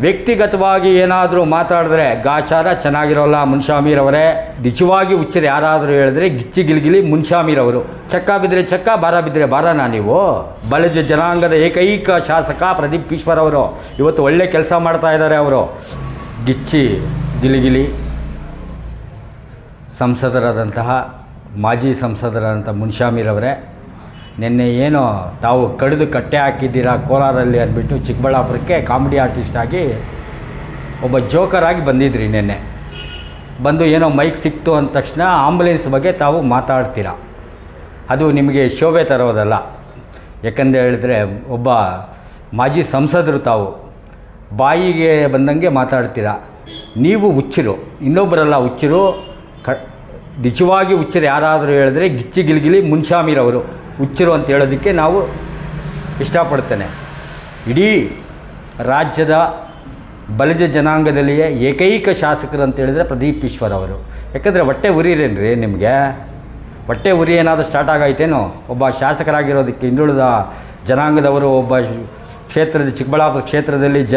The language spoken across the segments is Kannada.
ವ್ಯಕ್ತಿಗತವಾಗಿ ಏನಾದರೂ ಮಾತಾಡಿದ್ರೆ ಗಾಚಾರ ಚೆನ್ನಾಗಿರೋಲ್ಲ ಮುನ್ಶಾಮೀರವರೇ. ನಿಜವಾಗಿ ಹುಚ್ಚರು ಯಾರಾದರೂ ಹೇಳಿದ್ರೆ ಗಿಚ್ಚಿ ಗಿಲ್ಗಿಲಿ ಮುನ್ಶಾಮೀರವರು. ಚಕ್ಕ ಬಿದ್ದರೆ ಚಕ್ಕ, ಬಾರ ಬಿದ್ದರೆ ಬಾರನಾ ನೀವು? ಬಲಜ ಜನಾಂಗದ ಏಕೈಕ ಶಾಸಕ ಪ್ರದೀಪ್ ಈಶ್ವರ್ ಅವರು ಇವತ್ತು ಒಳ್ಳೆ ಕೆಲಸ ಮಾಡ್ತಾ ಇದ್ದಾರೆ ಅವರು. ಗಿಚ್ಚಿ ಗಿಲಿಗಿಲಿ ಸಂಸದರಾದಂತಹ, ಮಾಜಿ ಸಂಸದರಾದಂಥ ಮುನ್ಶಾಮೀರವರೇ. ನಿನ್ನೆ ಏನೋ ತಾವು ಕಡಿದು ಕಟ್ಟೆ ಹಾಕಿದ್ದೀರಾ ಕೋಲಾರಲ್ಲಿ ಅಂದ್ಬಿಟ್ಟು ಚಿಕ್ಕಬಳ್ಳಾಪುರಕ್ಕೆ ಕಾಮಿಡಿ ಆರ್ಟಿಸ್ಟ್ ಆಗಿ ಒಬ್ಬ ಜೋಕರ್ ಆಗಿ ಬಂದಿದ್ರಿ ನಿನ್ನೆ. ಬಂದು ಏನೋ ಮೈಕ್ ಸಿಕ್ತು ಅಂದ ತಕ್ಷಣ ಆಂಬುಲೆನ್ಸ್ ಬಗ್ಗೆ ತಾವು ಮಾತಾಡ್ತೀರಾ. ಅದು ನಿಮಗೆ ಶೋಭೆ ತರೋದಲ್ಲ. ಯಾಕಂತ ಹೇಳಿದ್ರೆ ಒಬ್ಬ ಮಾಜಿ ಸಂಸದರು ತಾವು ಬಾಯಿಗೆ ಬಂದಂಗೆ ಮಾತಾಡ್ತೀರಾ. ನೀವು ಹುಚ್ಚಿರು, ಇನ್ನೊಬ್ಬರಲ್ಲ ಹುಚ್ಚಿರು, ಕ ನಿಜವಾಗಿ ಹುಚ್ಚರು ಯಾರಾದರೂ ಹೇಳಿದ್ರೆ ಗಿಚ್ಚಿ ಗಿಲ್ಗಿಲಿ ಮುನ್ಶಾಮಿರವರು ಹುಚ್ಚರು ಅಂತ ಹೇಳೋದಕ್ಕೆ ನಾವು ಇಷ್ಟಪಡ್ತೇನೆ. ಇಡೀ ರಾಜ್ಯದ ಬಲಿಜ ಜನಾಂಗದಲ್ಲಿಯೇ ಏಕೈಕ ಶಾಸಕರು ಅಂತ ಹೇಳಿದರೆ ಪ್ರದೀಪ್ ಈಶ್ವರ್ ಅವರು. ಯಾಕಂದರೆ ಹೊಟ್ಟೆ ಉರಿರೇನ್ರಿ ನಿಮಗೆ? ಹೊಟ್ಟೆ ಉರಿ ಏನಾದರೂ ಸ್ಟಾರ್ಟ್ ಆಗೈತೇನೋ? ಒಬ್ಬ ಶಾಸಕರಾಗಿರೋದಕ್ಕೆ ಹಿಂದುಳಿದ ಜನಾಂಗದವರು ಒಬ್ಬ ಕ್ಷೇತ್ರದ ಚಿಕ್ಕಬಳ್ಳಾಪುರ ಕ್ಷೇತ್ರದಲ್ಲಿ ಜ,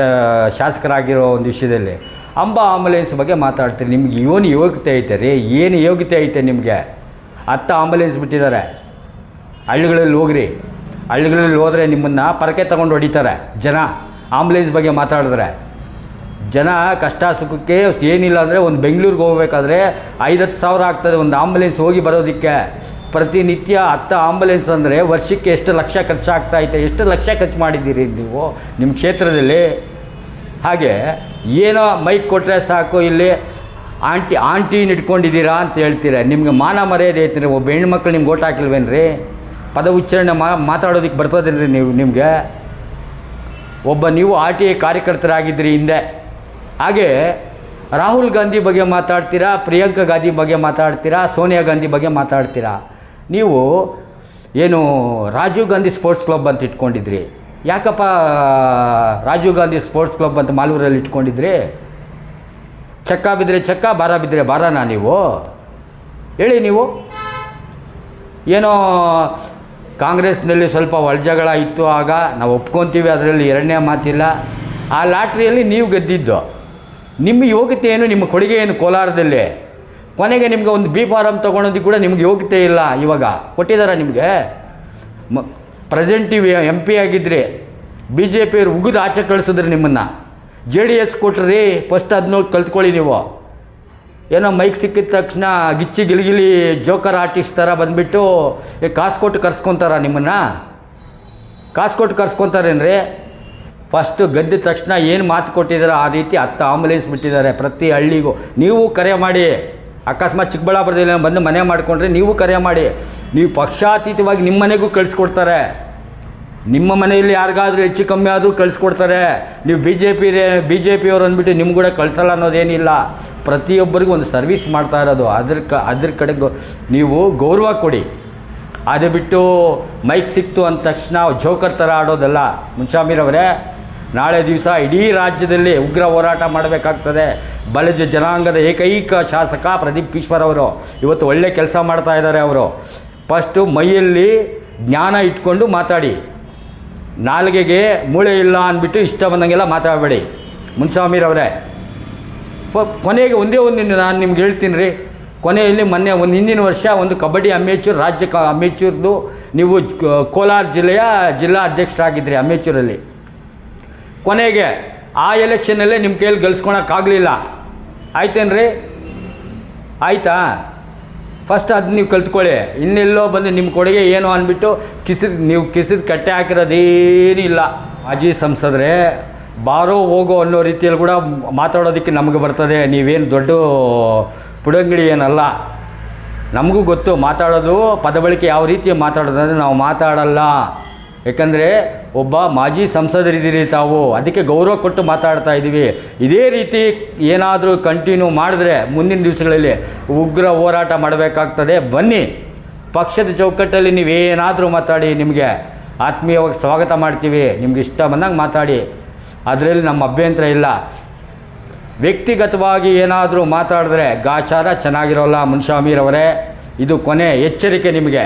ಶಾಸಕರಾಗಿರೋ ಒಂದು ವಿಷಯದಲ್ಲಿ ಅಂಬ ಆಂಬುಲೆನ್ಸ್ ಬಗ್ಗೆ ಮಾತಾಡ್ತೀರಿ. ನಿಮ್ಗೆ ಏನು ಯೋಗ್ಯತೆ ಐತೆ ರೀ? ಏನು ಯೋಗ್ಯತೆ ಐತೆ ನಿಮಗೆ? ಹತ್ತು ಆಂಬುಲೆನ್ಸ್ ಬಿಟ್ಟಿದ್ದಾರೆ. ಹಳ್ಳಿಗಳಲ್ಲಿ ಹೋಗ್ರಿ. ಹಳ್ಳಿಗಳಲ್ಲಿ ಹೋದರೆ ನಿಮ್ಮನ್ನು ಪರಕೆ ತಗೊಂಡು ಹೊಡಿತಾರೆ ಜನ. ಆಂಬುಲೆನ್ಸ್ ಬಗ್ಗೆ ಮಾತಾಡಿದ್ರೆ. ಜನ ಕಷ್ಟ ಸುಖಕ್ಕೆ ಏನಿಲ್ಲ ಅಂದರೆ ಒಂದು ಬೆಂಗಳೂರಿಗೆ ಹೋಗ್ಬೇಕಾದ್ರೆ ಐದತ್ತು ಸಾವಿರ ಆಗ್ತದೆ ಒಂದು ಆಂಬುಲೆನ್ಸ್ ಹೋಗಿ ಬರೋದಕ್ಕೆ. ಪ್ರತಿನಿತ್ಯ ಹತ್ತು ಆಂಬುಲೆನ್ಸ್ ಅಂದರೆ ವರ್ಷಕ್ಕೆ ಎಷ್ಟು ಲಕ್ಷ ಖರ್ಚಾಗ್ತಾ ಐತೆ, ಎಷ್ಟು ಲಕ್ಷ ಖರ್ಚು ಮಾಡಿದ್ದೀರಿ ನೀವು ನಿಮ್ಮ ಕ್ಷೇತ್ರದಲ್ಲಿ? ಹಾಗೆ ಏನೋ ಮೈಕ್ ಕೊಟ್ಟರೆ ಸಾಕು ಇಲ್ಲಿ. ಆಂಟಿ ಆಂಟಿನ ಇಟ್ಕೊಂಡಿದ್ದೀರಾ ಅಂತ ಹೇಳ್ತೀರ. ನಿಮಗೆ ಮಾನ ಮರ್ಯಾದೆ ಐತೆ ಒಬ್ಬ ಹೆಣ್ಮಕ್ಳು ನಿಮ್ಗೆ ಓಟ್ ಹಾಕಿಲ್ವೇನ್ರಿ? ಪದ ಉಚ್ಚಾರಣೆ ಮಾತಾಡೋದಕ್ಕೆ ಬರ್ತದೇನ್ರಿ ನೀವು, ನಿಮಗೆ? ಒಬ್ಬ ನೀವು ಆರ್ ಟಿ ಐ ಕಾರ್ಯಕರ್ತರಾಗಿದ್ರಿ ಹಿಂದೆ. ಹಾಗೆ ರಾಹುಲ್ ಗಾಂಧಿ ಬಗ್ಗೆ ಮಾತಾಡ್ತೀರಾ, ಪ್ರಿಯಾಂಕಾ ಗಾಂಧಿ ಬಗ್ಗೆ ಮಾತಾಡ್ತೀರಾ, ಸೋನಿಯಾ ಗಾಂಧಿ ಬಗ್ಗೆ ಮಾತಾಡ್ತೀರಾ? ನೀವು ಏನು ರಾಜೀವ್ ಗಾಂಧಿ ಸ್ಪೋರ್ಟ್ಸ್ ಕ್ಲಬ್ ಅಂತ ಇಟ್ಕೊಂಡಿದ್ರಿ? ಯಾಕಪ್ಪ ರಾಜೀವ್ ಗಾಂಧಿ ಸ್ಪೋರ್ಟ್ಸ್ ಕ್ಲಬ್ ಅಂತ ಮಾಲೂರಲ್ಲಿ ಇಟ್ಕೊಂಡಿದ್ರಿ? ಚಕ್ಕ ಬಿದ್ದರೆ ಚಕ್ಕ ಬಾರ ಬಿದ್ದರೆ ಬಾರನಾ ನೀವು? ಹೇಳಿ ನೀವು. ಏನೋ ಕಾಂಗ್ರೆಸ್ನಲ್ಲಿ ಸ್ವಲ್ಪ ಒಳಜಗಳ ಇತ್ತು ಆಗ ನಾವು ಒಪ್ಕೊತೀವಿ, ಅದರಲ್ಲಿ ಎರಡನೇ ಮಾತಿಲ್ಲ. ಆ ಲಾಟ್ರಿಯಲ್ಲಿ ನೀವು ಗೆದ್ದಿದ್ದು. ನಿಮ್ಮ ಯೋಗ್ಯತೆ ಏನು ನಿಮ್ಮ ಕೊಡುಗೆ ಏನು ಕೋಲಾರದಲ್ಲಿ. ಕೊನೆಗೆ ನಿಮಗೆ ಒಂದು ಬಿ ಫಾರಮ್ ತೊಗೊಳೋದಕ್ಕೆ ಕೂಡ ನಿಮ್ಗೆ ಯೋಗ್ಯತೆ ಇಲ್ಲ ಇವಾಗ. ಕೊಟ್ಟಿದ್ದಾರಾ ನಿಮಗೆ? ಮ ಪ್ರೆಸೆಂಟ್ ಎಂ ಪಿ ಆಗಿದ್ರಿ. ಬಿ ಜೆ ಪಿಯವ್ರು ಉಗಿದು ಆಚೆ ಕಳಿಸಿದ್ರಿ ನಿಮ್ಮನ್ನು. ಜೆ ಡಿ ಎಸ್ ಕೊಟ್ರಿ ಫಸ್ಟ್ ಅದನ್ನ ಕಲ್ತ್ಕೊಳ್ಳಿ ನೀವು. ಏನೋ ಮೈಕ್ ಸಿಕ್ಕಿದ ತಕ್ಷಣ ಗಿಚ್ಚಿ ಗಿಲಿಗಿಲಿ ಜೋಕರ್ ಆರ್ಟಿಸ್ಟ್ ಥರ ಬಂದುಬಿಟ್ಟು ಕಾಸು ಕೊಟ್ಟು ಕರ್ಸ್ಕೊತಾರ ನಿಮ್ಮನ್ನು? ಕಾಸು ಕೊಟ್ಟು ಕರ್ಸ್ಕೊತಾರೇನ್ರಿ? ಫಸ್ಟು ಗದ್ದ ತಕ್ಷಣ ಏನು ಮಾತು ಕೊಟ್ಟಿದ್ದಾರೆ ಆ ರೀತಿ ಹತ್ತು ಆಂಬುಲೆನ್ಸ್ ಬಿಟ್ಟಿದ್ದಾರೆ ಪ್ರತಿ ಹಳ್ಳಿಗೂ. ನೀವು ಕರೆ ಮಾಡಿ. ಅಕಸ್ಮಾತ್ ಚಿಕ್ಕಬಳ್ಳಾಪುರದಲ್ಲಿ ಬಂದು ಮನೆ ಮಾಡಿಕೊಂಡ್ರೆ ನೀವು ಕರೆ ಮಾಡಿ. ನೀವು ಪಕ್ಷಾತೀತವಾಗಿ ನಿಮ್ಮ ಮನೆಗೂ ಕಳಿಸ್ಕೊಡ್ತಾರೆ ನಿಮ್ಮ ಮನೆಯಲ್ಲಿ ಯಾರಿಗಾದರೂ ಹೆಚ್ಚು ಕಮ್ಮಿ ಆದರೂ ಕಳಿಸ್ಕೊಡ್ತಾರೆ. ನೀವು B J P B J ಪಿಯವ್ರು ಅಂದ್ಬಿಟ್ಟು ನಿಮ್ಮ ಕೂಡ ಕಳಿಸಲ್ಲ ಅನ್ನೋದೇನಿಲ್ಲ. ಪ್ರತಿಯೊಬ್ಬರಿಗೂ ಒಂದು ಸರ್ವಿಸ್ ಮಾಡ್ತಾ ಇರೋದು. ಅದ್ರ ಕ, ಅದ್ರ ಕಡೆ ನೀವು ಗೌರವ ಕೊಡಿ. ಅದು ಬಿಟ್ಟು ಮೈಕ್ ಸಿಕ್ತು ಅಂದ ತಕ್ಷಣ ಜೋಕರ್ ಥರ ಆಡೋದಲ್ಲ ಮುನ್ಷಾಮೀರವರೇ ನಾಳೆ ದಿವಸ ಇಡೀ ರಾಜ್ಯದಲ್ಲಿ ಉಗ್ರ ಹೋರಾಟ ಮಾಡಬೇಕಾಗ್ತದೆ. ಬಲಜ ಜನಾಂಗದ ಏಕೈಕ ಶಾಸಕ ಪ್ರದೀಪ್ ಈಶ್ವರ್ ಅವರು. ಇವತ್ತು ಒಳ್ಳೆ ಕೆಲಸ ಮಾಡ್ತಾ ಇದ್ದಾರೆ ಅವರು. ಫಸ್ಟು ಮೈಯಲ್ಲಿ ಜ್ಞಾನ ಇಟ್ಕೊಂಡು ಮಾತಾಡಿ. ನಾಲ್ಗೆಗೆ ಮೂಳೆ ಇಲ್ಲ ಅಂದ್ಬಿಟ್ಟು ಇಷ್ಟ ಬಂದಂಗೆಲ್ಲ ಮಾತಾಡಬೇಡಿ. ಮುನ್ಸ್ವಾಮಿರವರೇ ಕೊನೆಗೆ ಒಂದೇ ಒಂದು ನಾನು ನಿಮ್ಗೆ ಹೇಳ್ತೀನಿ ರೀ. ಕೊನೆಯಲ್ಲಿ ಮೊನ್ನೆ ಒಂದು ಹಿಂದಿನ ವರ್ಷ ಒಂದು ಕಬಡ್ಡಿ ಅಮೇಚೂರ್, ರಾಜ್ಯ ಕ, ಅಮೇಚೂರ್ದು ನೀವು ಕೋಲಾರ ಜಿಲ್ಲೆಯ ಜಿಲ್ಲಾ ಅಧ್ಯಕ್ಷರಾಗಿದ್ರಿ ಅಮೇಚೂರಲ್ಲಿ. ಕೊನೆಗೆ ಆ ಎಲೆಕ್ಷನಲ್ಲೇ ನಿಮ್ಮ ಕೈಯಲ್ಲಿ ಗೆಲ್ಸ್ಕೊಳಕ್ಕಾಗಲಿಲ್ಲ. ಆಯ್ತೇನ್ರಿ? ಆಯಿತಾ? ಫಸ್ಟ್ ಅದು ನೀವು ಕಲ್ತ್ಕೊಳ್ಳಿ. ಇನ್ನೆಲ್ಲೋ ಬಂದು ನಿಮ್ಮ ಕೊಡುಗೆ ಏನು ಅಂದ್ಬಿಟ್ಟು ಕಿಸಿದ ನೀವು ಕಿಸಿದ ಕಟ್ಟೆ ಹಾಕಿರೋದೇನಿಲ್ಲ ಮಾಜಿ ಸಂಸದರೆ, ಬಾರೋ ಹೋಗೋ ಅನ್ನೋ ರೀತಿಯಲ್ಲಿ ಕೂಡ ಮಾತಾಡೋದಕ್ಕೆ ನಮಗೆ ಬರ್ತದೆ. ನೀವೇನು ದೊಡ್ಡ ಪುಡಂಗಡಿ ಏನಲ್ಲ. ನಮಗೂ ಗೊತ್ತು ಮಾತಾಡೋದು, ಪದಬಳಿಕೆ ಯಾವ ರೀತಿ ಮಾತಾಡೋದು ಅಂದರೆ ನಾವು ಮಾತಾಡಲ್ಲ. ಯಾಕಂದರೆ ಒಬ್ಬ ಮಾಜಿ ಸಂಸದರಿದ್ದೀರಿ ತಾವು, ಅದಕ್ಕೆ ಗೌರವ ಕೊಟ್ಟು ಮಾತಾಡ್ತಾ ಇದ್ದೀವಿ. ಇದೇ ರೀತಿ ಏನಾದರೂ ಕಂಟಿನ್ಯೂ ಮಾಡಿದ್ರೆ ಮುಂದಿನ ದಿವಸಗಳಲ್ಲಿ ಉಗ್ರ ಹೋರಾಟ ಮಾಡಬೇಕಾಗ್ತದೆ. ಬನ್ನಿ, ಪಕ್ಷದ ಚೌಕಟ್ಟಲ್ಲಿ ನೀವೇನಾದರೂ ಮಾತಾಡಿ, ನಿಮಗೆ ಆತ್ಮೀಯವಾಗಿ ಸ್ವಾಗತ ಮಾಡ್ತೀವಿ. ನಿಮ್ಗೆ ಇಷ್ಟ ಬಂದಂಗೆ ಮಾತಾಡಿ. ಅದರಲ್ಲಿ ನಮ್ಮ ಅಭ್ಯಂತರ ಇಲ್ಲ. ವ್ಯಕ್ತಿಗತವಾಗಿ ಏನಾದರೂ ಮಾತಾಡಿದ್ರೆ ಗಾಚಾರ ಚೆನ್ನಾಗಿರೋಲ್ಲ ಮುನ್ಷಾಮೀರವರೇ ಇದು ಕೊನೆ ಎಚ್ಚರಿಕೆ ನಿಮಗೆ.